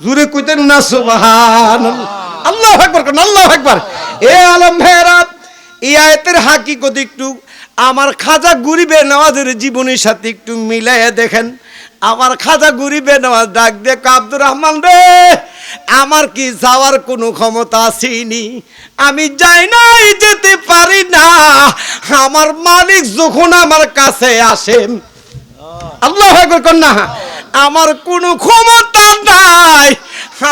জুরে কইতেন না আল্লাহ আকবার কোন আল্লাহ এ আলম এই হাকিকত একটু, আমার খাজা গরিবে নওয়াজের জীবনের সাথে একটু মিলাইয়া দেখেন। আমার খাজা গরিবে নওয়াজ ডাক দেখ আব্দুর রহমান রে, আমার কি যাওয়ার কোনো ক্ষমতা আসেনি? আমি যাই নাই, যেতে পারি না। আমার মালিক যখন আমার কাছে আসেন আল্লাহ না। আমার কোনো ক্ষমতা নাই।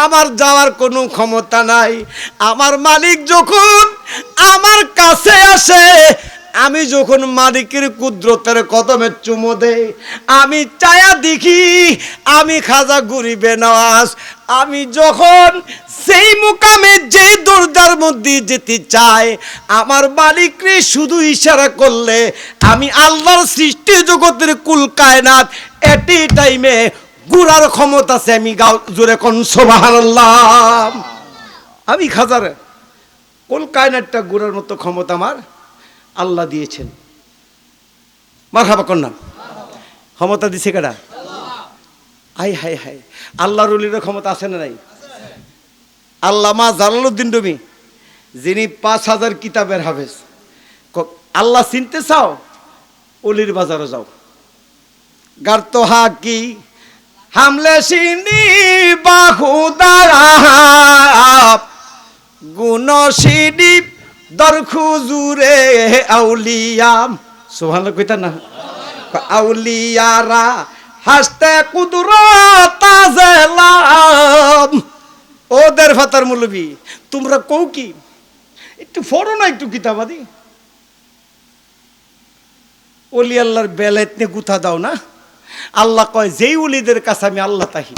আমার যাওয়ার কোনো ক্ষমতা নাই। আমার মালিক যখন আমার কাছে আসে আমি যখন মালিকের কুদরতের কদমে চুমো দেই, আমি চায়া দেখি, আমি খাজা গরিবে নওয়াজ আমি যখন সেই মুকামে যে দরজার মধ্যে যেতে চাই, আমার মালিকরে শুধু ইশারা করলে, আমি আল্লাহর সৃষ্টি জগতের কুল কায়নাত, এটি টাইমে গুড়ার ক্ষমতা আছে, আমি গাও, জোরে কোন আমি খাজার কোন কায়নাতটা গুড়ার মতো ক্ষমতা আমার? আল্লাহ দিয়েছেন। মার হাবা কন্যা। ক্ষমতা দিছে কেডা আই হাই হাই আল্লাহ রুলির ক্ষমতা আছে না নাই? আল্লামা জালালউদ্দিন রুমি, যিনি পাঁচ হাজার কিতাবের হাফেজ, ক- আল্লাহ চিনতে চাও, অলির বাজারে যাও। গার্ত হাকি, হামলে সিনি বাহুদারা গুণ সিনি দরখুজুরে আউলিয়াম সোহান কইতা না? আউলিয়ারা হাসতে কুদরত আজেলাম ওদের ফাতার মুলবি, তোমরা কৌ কি? একটু ফরো না একটু কিতাবাদি। অলি আল্লাহর বেলায় নিয়ে গুথা দাও না। আল্লাহ কয়, যেই উলিদের কাছে আমি আল্লাহ তাহি।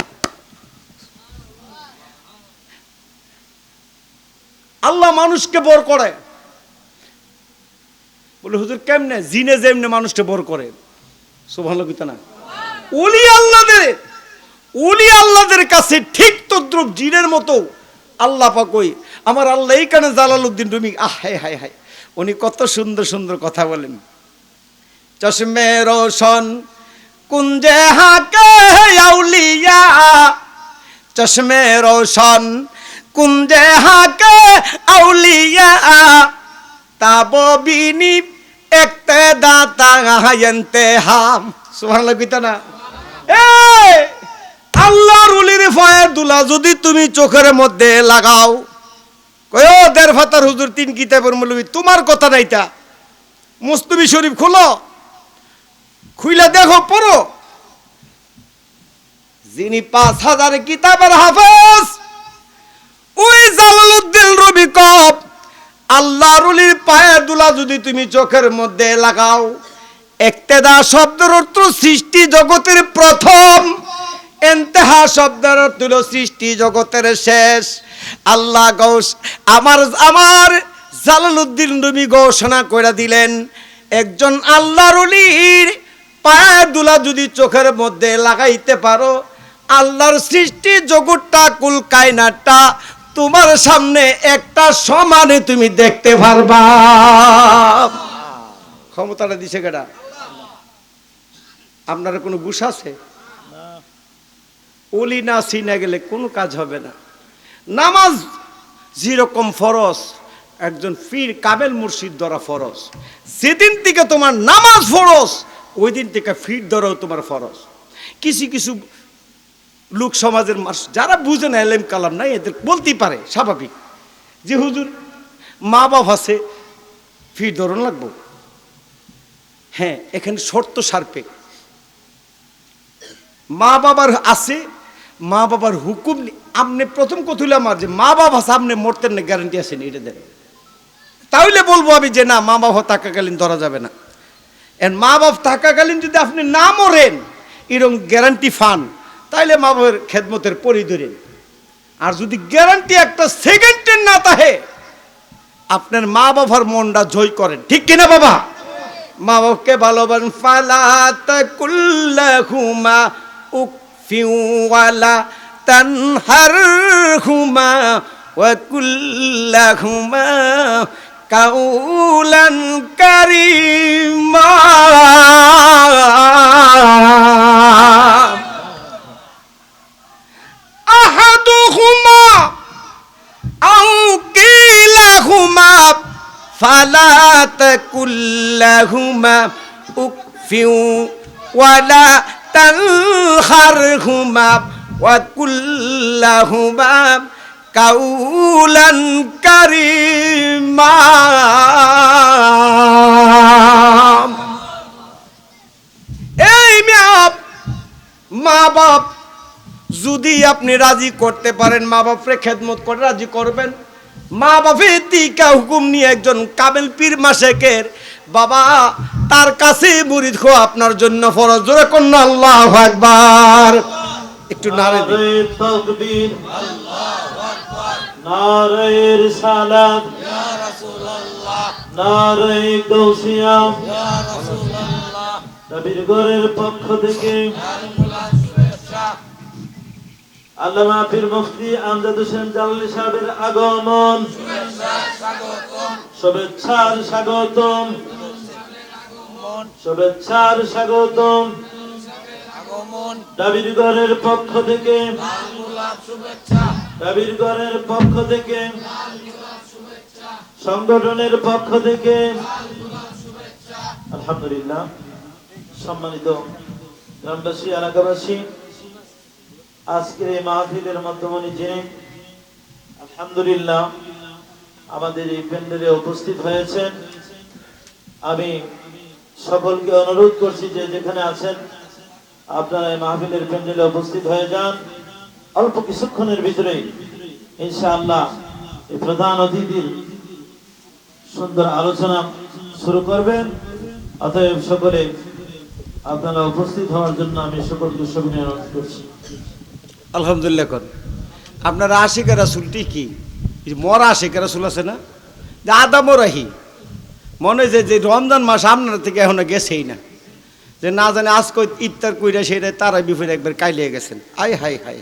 আল্লাহ মানুষকে বর করে। বলে, হুজুর, কেমনে? জিনে যেমনে মানুষকে বর করে। সোভালো কিতা না। উলি আল্লাহদের উলি আল্লাহদের কাছে ঠিক তদ্রুপ জিনের মতো আল্লাহ পাকই আমার আল্লাহ এইখানে জালালউদ্দিন রুমি, আহ, হায় হায় হায়, উনি কত সুন্দর সুন্দর কথা বলেন। চশমে রোশন, কুঞ্জে হাকে আউলিয়া চশমে রোশন কুঞ্জে হাকে আউলিয়া? তাবিনি একতে দাতা হায়ন্তে হাম। সুবহানাল্লাহ, কইতা না? এই আল্লাহর উলির ফয়ের দুলা, যদি তুমি চোখের মধ্যে লাগাও, কয় দের ফাতার হুজুর, তিন কিতাবের মৌলবী, তোমার কথা নাইতা মুস্তবি শরীফ খোলো, খুইলা দেখো, পড়ো। যিনি পাঁচ হাজার কিতাবের হাফেজ রুলির পায়ে দুলা যদি তুমি চোখের মধ্যে লাগাও, একতেদা শব্দের অর্থ সৃষ্টি জগতের প্রথম। এন্তেহা শব্দের অর্থ সৃষ্টি জগতের শেষ। আল্লাহ গৌস, আমার আমার জালালউদ্দিন রবি ঘোষণা করে দিলেন, একজন আল্লাহ রুলির পায়ে দুলা যদি চোখের মধ্যে লাগাইতে পারো, আল্লাহর সৃষ্টি জগৎটা কুল কায়নাটা তোমার সামনে একটা সমানে তুমি দেখতে পারবা। ক্ষমতাটা দিছে কেটা আপনার কোনো বুস আছে? ওলি না সিনা গেলে কোনো কাজ হবে না। নামাজ যেরকম ফরজ, একজন পীর কামেল মুর্শিদ ধরা ফরজ। যেদিন থেকে তোমার নামাজ ফরজ, ওই দিন থেকে ফির ধরাও তোমার ফরজ। কিছু কিছু লোক সমাজের মানুষ, যারা বুঝে না এলেম কালাম নাই, এদের বলতেই পারে, স্বাভাবিক। যে হুজুর, মা বাপ আছে, ফির ধরন লাগবো? হ্যাঁ এখানে শর্ত সার্পে। মা বাবার আছে, মা বাবার হুকুম আপনি প্রথম কথা আমার যে মা বাবা আপনি মরতেন না গ্যারান্টি আছে না, এটা দেন। তাহলে বলব আমি যে না, মা বাবা থাকাকালীন ধরা যাবে না। মা বাপ থাকাকালীন যদি আপনি না মরেন, এরকম গ্যারান্টি ফান। তাইলে মা বাবার খেদমতের পরি ধরেন আর যদি গ্যারান্টি একটা সেকেন্ডের না তাহে আপনার মা বাবার মনটা জয় করেন। ঠিক কিনা বাবা? মা বাবাকে ভালোবাসেন, ফালাত কুল্লাহুমা উকফিওয়ালা তানহার হুমা ওয়া কুল্লাহুমা কাউলান কারিমা। উকফিউ ওয়ালা তানহারহুমা ওয়া কুল্লাহুমা কাউলান কারিমা এই মেয়াব, মা বাপ, যদি আপনি রাজি করতে পারেন, মা বাপরে খেদমত করে রাজি করবেন। মা বাপের দিকা হুকুম নিয়ে একজন কামেল পীর মাসেকের বাবা তার কাছে মুরিদ খো আপনার জন্য ফরজ। জোরে কন্যা আল্লাহ একবার একটু নারে তকবীর। নারে নারে নবীর গরের পক্ষ থেকে। আল্লামা পীর মুফতি আমজাদ হোসেন জালালি সাহেবের আগমন। শুভেচ্ছার স্বাগতম। শুভেচ্ছার স্বাগতম। দাবিরগড়ের পক্ষ থেকে। দাবিরগড়ের পক্ষ থেকে। সংগঠনের পক্ষ থেকে। আলহামদুলিল্লাহ। সম্মানিত গ্রামবাসী এলাকাবাসী আজকের এই মাহফিলের মাধ্যমে যিনি আলহামদুলিল্লাহ আমাদের এই প্যান্ডেলে উপস্থিত হয়েছেন আমি সকলকে অনুরোধ করছি যে যেখানে আছেন, আপনারা এই মাহফিলের প্যান্ডেলে উপস্থিত হয়ে যান। অল্প কিছুক্ষণের ভিতরে, ইনশাআল্লাহ, এই প্রধান অতিথির সুন্দর আলোচনা শুরু করবেন। অতএব সকলে আপনারা উপস্থিত হওয়ার জন্য আমি সকলকে সবিনয় অনুরোধ করছি। আলহামদুলিল্লাহ, কর। আপনার আশিকা রাসুলটি কি? মরা আশিকা রাসুল আছে না? যে আদামও রাহি। মনে হয় যে রমজান মাস আপনার থেকে এখনও গেছেই না। যে না জানে আজকে ইফতার কইরা সেটা তারা বিপরীত একবার কাইলিয়ে গেছেন। আই হাই হাই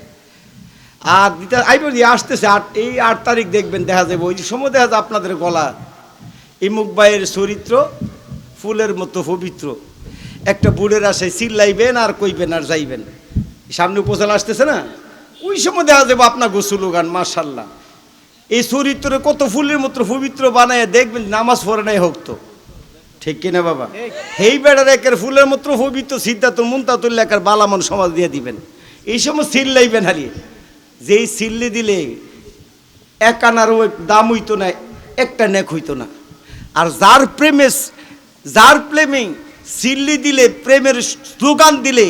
আর দিতে আইবার দিয়ে আসতেছে আট এই আট তারিখ দেখবেন দেখা যাবে। ওই যে সময় দেখা যায় আপনাদের গলা। ইমুক ভাইয়ের চরিত্র ফুলের মতো পবিত্র। একটা বুড়ের আসে চিল্লাইবেন আর কইবেন আর যাইবেন। সামনে উপজেলা আসতেছে না? ওই সময় দেখা যাবে আপনার গোসুল গান মার্শাল্লাহ এই চরিত্র কত ফুলের মতো পবিত্র বানায় দেখবেন নামাজ পড়ে নাই হোক তো। ঠিক কিনা বাবা? এই বেড়ার একের ফুলের মতো পবিত্র সিদ্ধাতুল মুন্তাতুল একের বালামন সমাজ দিয়ে দিবেন। এই সময় সিল্লাইবেন হারিয়ে যেই সিল্লি দিলে এক আনারও দাম হইতো না একটা নেক হইতো না। আর যার প্রেমে যার প্রেমে সিল্লি দিলে প্রেমের স্লোগান দিলে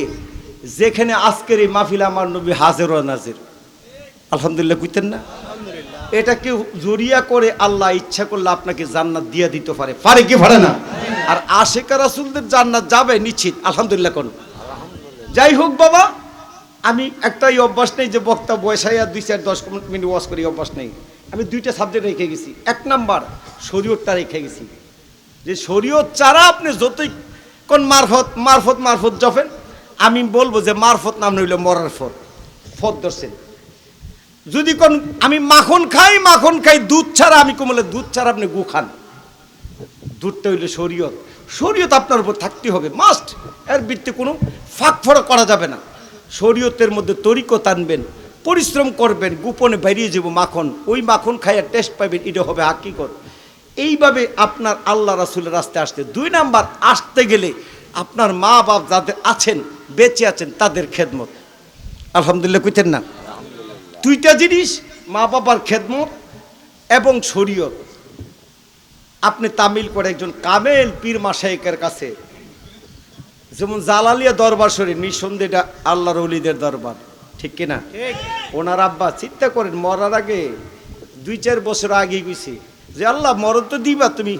যেখানে আজকের এই মাহফিল আমার নবী হাজের ও নাজের। আলহামদুলিল্লাহ কইতেন না? এটা কেউ জরিয়া করে আল্লাহ ইচ্ছা করলে আপনাকে জান্নাত দিয়ে দিতে পারে। পারে কি পারে না? আর আশেকা রাসুলদের জান্নাত যাবে নিশ্চিত আলহামদুলিল্লাহ কোন যাই হোক বাবা আমি একটাই অভ্যাস নেই যে বক্তা বয়সাইয়া দুই চার দশ মিনিট ওয়াশ করি অভ্যাস নেই। আমি দুইটা সাবজেক্ট রেখে গেছি। এক নাম্বার শরীয়তটা রেখে গেছি। যে শরীয়ত চারা আপনি যতই কোন মারফত মারফত মারফত জফেন আমি বলব যে মারফত নাম নইল মরার ফত। ফত ধরছেন। যদি কোন, আমি মাখন খাই মাখন খাই, দুধ ছাড়া আমি কমলে দুধ ছাড়া আপনি গু খান। দুধটা হইলে শরীয়ত। শরীয়ত আপনার উপর থাকতে হবে মাস্ট এর ভিত্তি কোনো ফাঁক ফড়া করা যাবে না। শরীয়তের মধ্যে তরিকত আনবেন, পরিশ্রম করবেন, গোপনে বেরিয়ে যাব মাখন। ওই মাখন খাইয়া টেস্ট পাবেন এটা হবে হাকিকত। এইভাবে আপনার আল্লাহ রাসুলের রাস্তায় আসতে। দুই নাম্বার, আসতে গেলে আপনার মা বাপ যাদের আছেন, বেঁচে আছেন, তাদের খেদমত। আলহামদুলিল্লাহ, কইতেন না? দুইটা জিনিস মা বাবার খেদমত এবং শরীয়ত। আপনি তামিল করে একজন কামেল পীর মাসাইকের কাছে। যেমন জালালিয়া দরবার শরীর নিঃসন্দেহ এটা আল্লাহর অলিদের দরবার। ঠিক কিনা? ওনার আব্বা চিন্তা করেন মরার আগে দুই চার বছর আগে গেছি যে আল্লাহ মরণ তো দিবা তুমি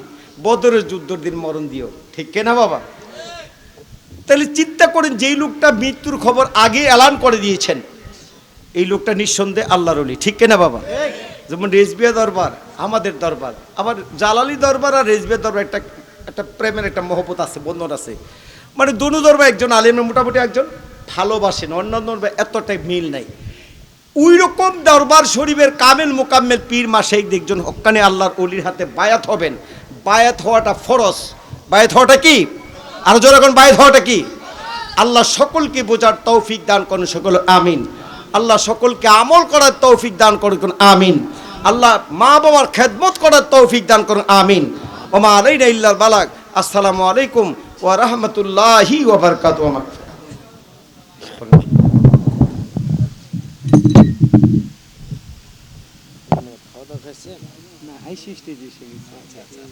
বদরের যুদ্ধর দিন মরণ দিও। ঠিক কিনা বাবা? তাহলে চিন্তা করেন যেই লোকটা মৃত্যুর খবর আগে এলান করে দিয়েছেন এই লোকটা নিঃসন্দেহে আল্লাহর অলি ঠিক কিনা বাবা? যেমন রেজবিয়া দরবার আমাদের দরবার। আবার জালালি দরবার আর রেজবিয়া দরবার একটা একটা প্রেমের একটা মহব্বত আছে বন্ধন আছে। মানে দনু দরবার একজন আলিমের মোটামুটি একজন ভালোবাসেন অন্যান্য দরবার এতটাই মিল নাই। ওই রকম দরবার শরীফের কামেল মোকাম্মেল পীর মাসেক একজন হকানে আল্লাহর অলির হাতে বায়াত হবেন। বায়াত হওয়াটা ফরজ। বায়াত হওয়াটা কি? আরও জোর এখন বায়াত হওয়াটা কি? আল্লাহ সকলকে বোঝার তৌফিক দান করেন সকল আমিন। আল্লাহ সকলকে আমল করার তৌফিক দান করুন, আমিন। আল্লাহ মা বাবার খেদমত করার তৌফিক দান করুন, আমিন। ওমা ইল্লাল বালাগ। আসসালামু আলাইকুম ওয়া রাহমাতুল্লাহি আচ্ছা।